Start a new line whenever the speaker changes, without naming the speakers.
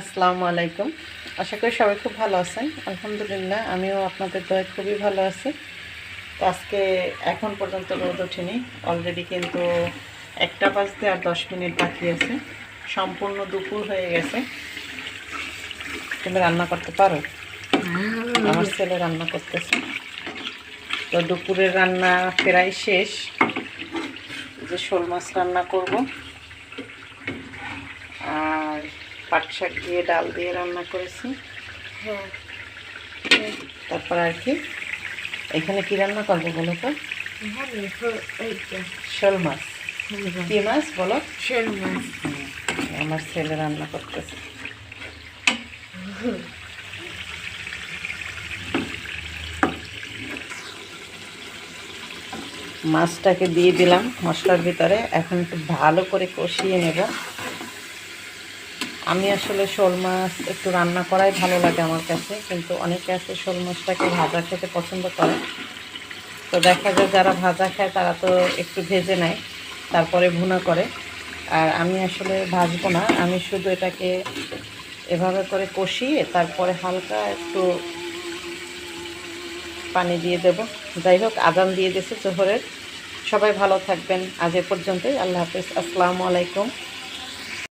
আসসালামু আলাইকুম। আশা করি সবাই খুব ভালো আছেন। আলহামদুলিল্লাহ আমিও আপনাদের দয়ে খুবই ভালো আছি। তো আজকে এখন পর্যন্ত রোদ ওঠেনি। অলরেডি কিন্তু একটা বাজতে আর দশ মিনিট বাকি আছে। সম্পূর্ণ দুপুর হয়ে গেছে। তুমি রান্না করতে পারো? আমার ছেলে রান্না করতেছে। তো দুপুরের রান্না প্রায় শেষ। যে শোল মাছ রান্না করব। আর পাট শাক দিয়ে ডাল দিয়ে রান্না করেছি। তারপর আর কি? এখানে কি রান্না করব বলো তো? শোল মাছ। কি মাছ বলো? শোল মাছ। আমার ছেলে রান্না করতেছে। মাছটাকে দিয়ে দিলাম মশলার ভিতরে। এখন একটু ভালো করে কষিয়ে নেব। আমি আসলে শোল মাছ একটু রান্না করাই ভালো লাগে আমার কাছে, কিন্তু অনেকে আছে শোল মাছটাকে ভাজা খেতে পছন্দ করে। তো দেখা যায় যারা ভাজা খায় তারা তো একটু ভেজে নেয়, তারপরে ভুনা করে। আর আমি আসলে ভাজবো না, আমি শুধু এটাকে এভাবে করে কষিয়ে তারপরে হালকা একটু পানি দিয়ে দেব। যাই হোক, আদান দিয়ে দিয়েছে জোহরের। সবাই ভালো থাকবেন। আজ এ পর্যন্তই। আল্লাহ হাফিজ। আসসালামু আলাইকুম।